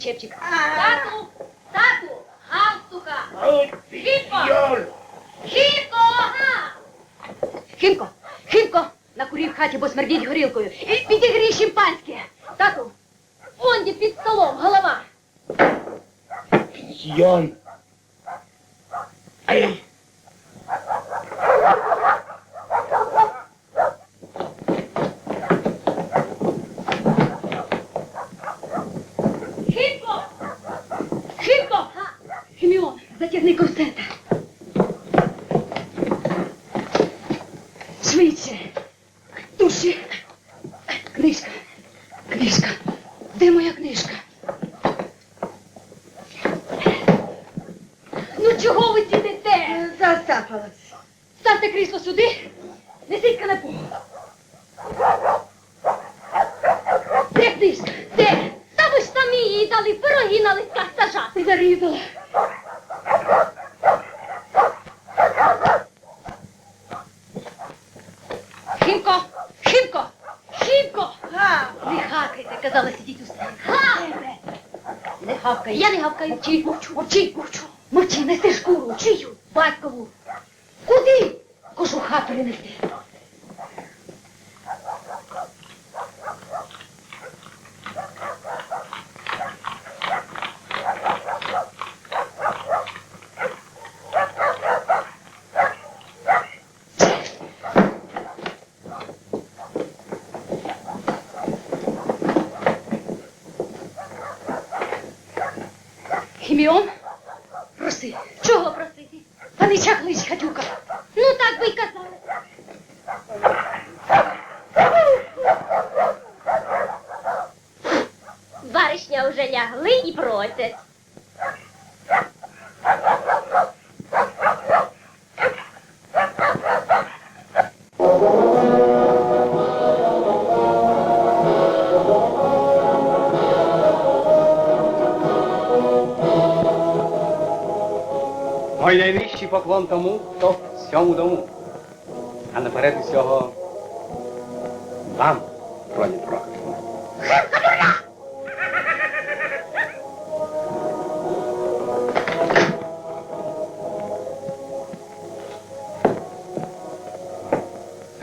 чепчик. Тату, тату, галстука. Хімко, хімко, ага. Химко, Химко, накурив в хаті, бо смердіть горілкою. І підігрій шимпанське. Тату, Онді під столом, голова. Пенсіон! Ай! Хімко, Химко! Хіміон, затягни корсета. Не гавкай. Я не гавкаю. Мовчи, мовчу, мовчи, мовчу. Мовчи, неси шкуру. Чию? Батькову. Куди? Кошу хату не нести. Хіміон? Проси. Чого просити? Панича клич, хатюка. Ну так би й казали. Баришня вже лягли і просять. Мой найвищий поклон тому, хто в цьому дому. А наперед усього вам, Роні Прокопівна.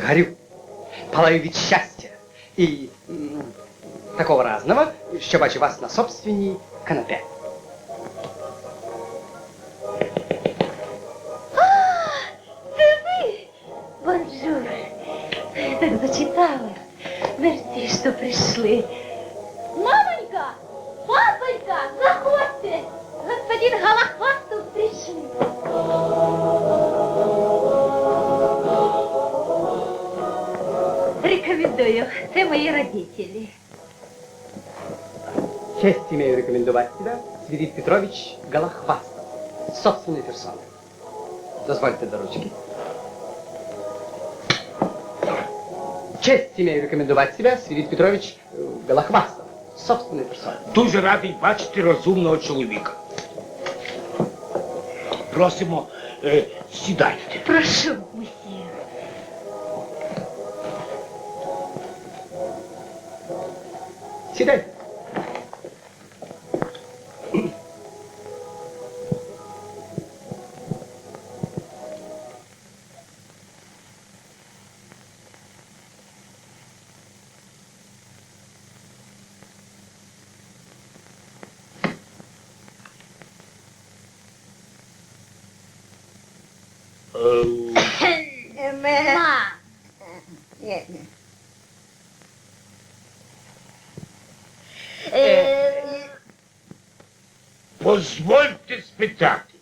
Горю, палаю від щастя і м, такого разного, що бачу вас на собственній канапе. Це ви? Бонжур. Так зачитала. Мерсі, що прийшли. Мамонька! Папонька, заходьте! Господин Галахвастов пришли. Рекомендую. Це мої родителі. Честь имею рекомендовать тебя, Свирид Петрович Голохвастов, собственной персоной. Дозвольте до ручки. Честь имею рекомендовать тебя, Свирид Петрович э, Голохвастов, собственной персоной. Дуже радий бачити розумного чоловіка. Просимо, е, сідайте. Прошу, месье. Сідай. Е, Ма. Е, Позвольте спитати.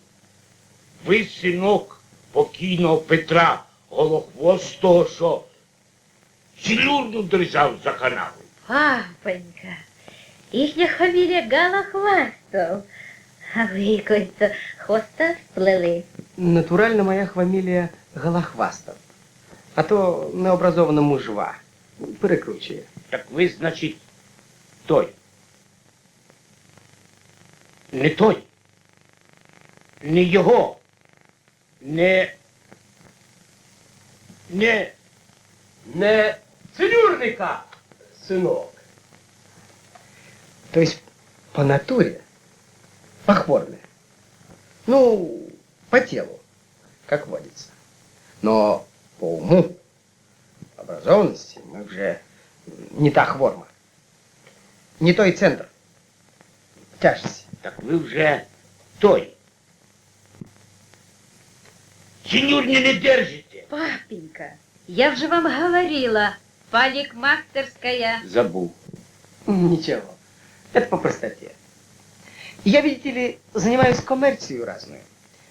Ви синок покійного Петра Голохвостого, що цілюрну держав за канаву. Папонька, їхня фамілія Галахвастов. А ви якось хвоста сплели. Натурально моя фамілія Голохвастов. А то необразована мужва. Перекручує. Так ви, значить, той. Не той. Не його. Не. Не. Не целюрника, синок. Тобто, по натуре похворны. Ну, по телу, как водится. Но по уму, образованности мы уже не та хворма. Не той центр. Тяжесть. Так ви вже той. Синюрні не держите. Папенька, я вже вам говорила, парикмахерская. Забув. Ничего. Это по простоте. Я, видите ли, занимаюсь коммерцией разную.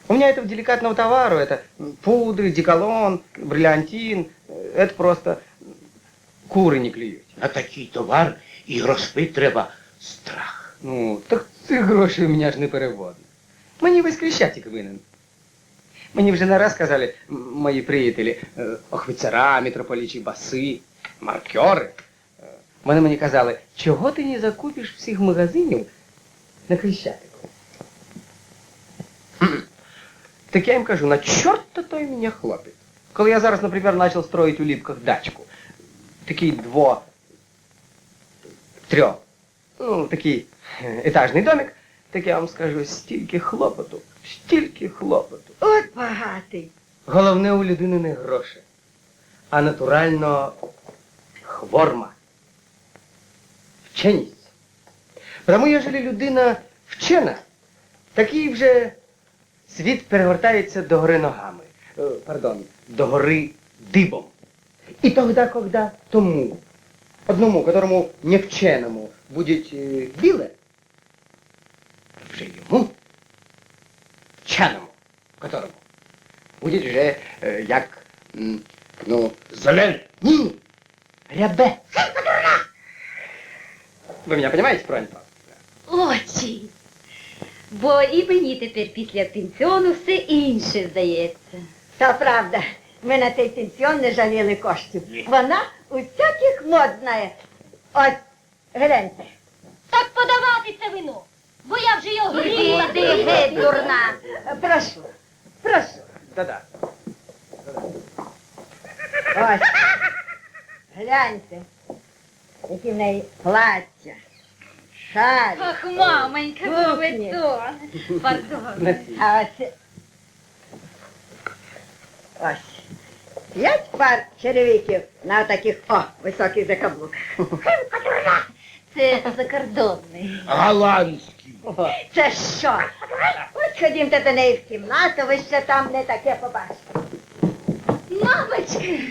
У меня этого деликатного товару, это пудры, деколон, бриллиантин, это просто куры не клюють. На такий товар і грошви треба страх. Ну, так цих грошей у мене ж не переводно. Мені весь Крещатик винен. Мені вже не раз казали мої приятелі, е, охвицера, митрополічі баси, маркери. Е, Вони мені казали, чого ти не закупиш всіх магазинів на Крещатику? Так я їм кажу, на чорта той мене хлопець. Коли я зараз, наприклад, почав строїти у Ліпках дачку, такий дво, трьох, ну, такий е, етажний домик, так я вам скажу, стільки хлопоту, стільки хлопоту. От багатий. Головне у людини не гроші, а натурально хворма. Вченість. Тому, єжели людина вчена, такий вже світ перевертається до гори ногами. Е, Пардон, до гори дибом. І тогда, когда тому, одному, которому не вченому, буде е, біле, вже йому, вченому, которому, буде вже е, як, м, ну, Зелень. ні, рябе. Ви мене розумієте, правильно? Очень. Бо і мені тепер після пенсіону все інше здається. Та правда, ми на цей пенсіон не жаліли коштів. Вона усяких мод знає. От, гляньте. Так подавати це вино, бо я вже його гріла. Іди геть, дурна. Прошу, прошу. Да-да. Ось. Гляньте. Які в неї плаття, шаль. Ах, мамонька, Кухні. бобетон. Пардон. А ось. Ось. П'ять пар черевиків на таких, о, високих закаблуках. Це закордонний. Голландський. Це що? Ось ходімте до неї в кімнату, ви ще там не таке побачите. Мамочка,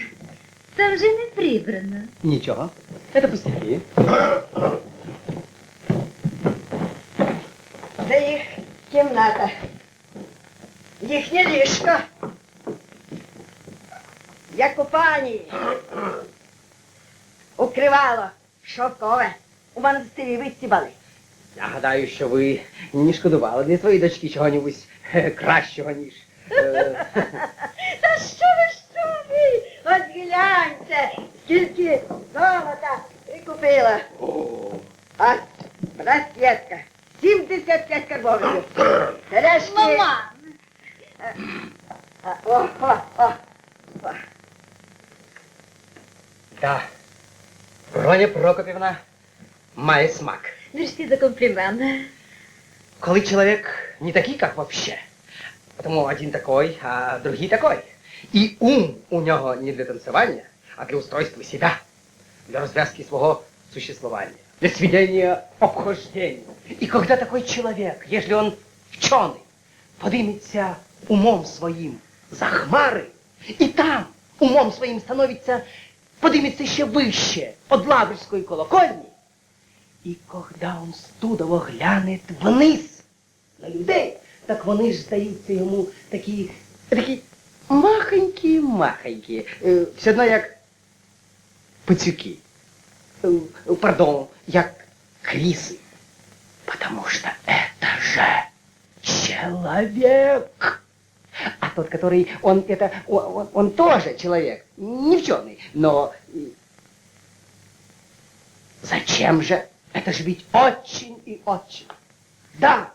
там же не прибрано. Нічого. Это пустяки. Це їх кімната. Їхнє ліжко. Як у пані. Укривало шовкове. У монастирі висібали. Я гадаю, що ви не шкодували для своєї дочки чого-небудь е, кращого, ніж. е, Та що ви, що ви? От гляньте, скільки золота прикупила. От, браслетка. 75 карбованців. Сережки. Мама, А, О, о, о. Да. Броня Прокопівна має смак. мерси за комплімент. Коли чоловік не такий, як вообще. Тому один такой, а другий такой. І ум у нього не для танцювання, а для устройства себя, для розв'язки свого существования, для сведения обхождения. И когда такой человек, если он вченый, подымется умом своим за хмари, и там умом своим становится, подымется еще выше, под Лаврської колокольни, і когда он студово глянет вниз на людей, так вони ж здаються йому такі, такі махонькі-махонькі. Е, Все одно як пацюки. Е, Пардон, як кріси. Потому что это же человек. А тот, который, он это, он, он- тоже человек, не вченый, но Зачем же? Это же ведь очень и очень. Да,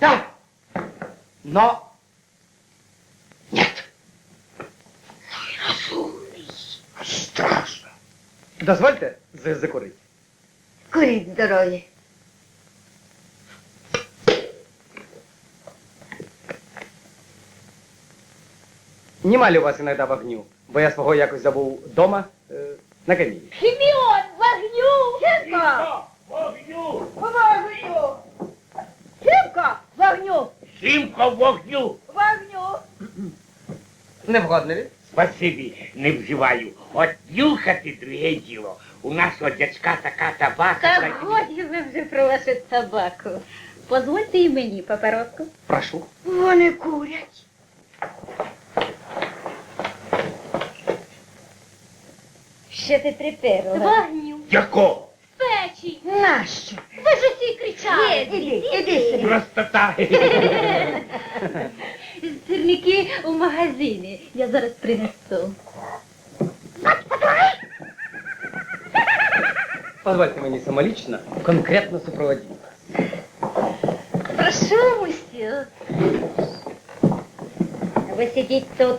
да, но нет. Страшно. Дозвольте за- закурити. Куріть Нема ли у вас иногда вогню? Бо я свого якось забув дома е, на каміні. Хіміон, вогню! Сімка! Вогню! Вогню! Сімка! Вогню! Сімко вогню! Вогню! Не вгодно ли? Спасибі, не вживаю. От нюхати друге діло. У нашого дядька така табака. Та годі ви вже про вашу собаку. Позвольте і мені папороску. Прошу. Вони курять. Що ти приперла? Вогню! Якого? Печі! Нащо? Ви ж усі кричали! Іди, іди. Простота. Сирники у магазині. Я зараз принесу. Позвольте мені самолічно конкретно супроводити. Прошу, мусю. Ви сидіть тут.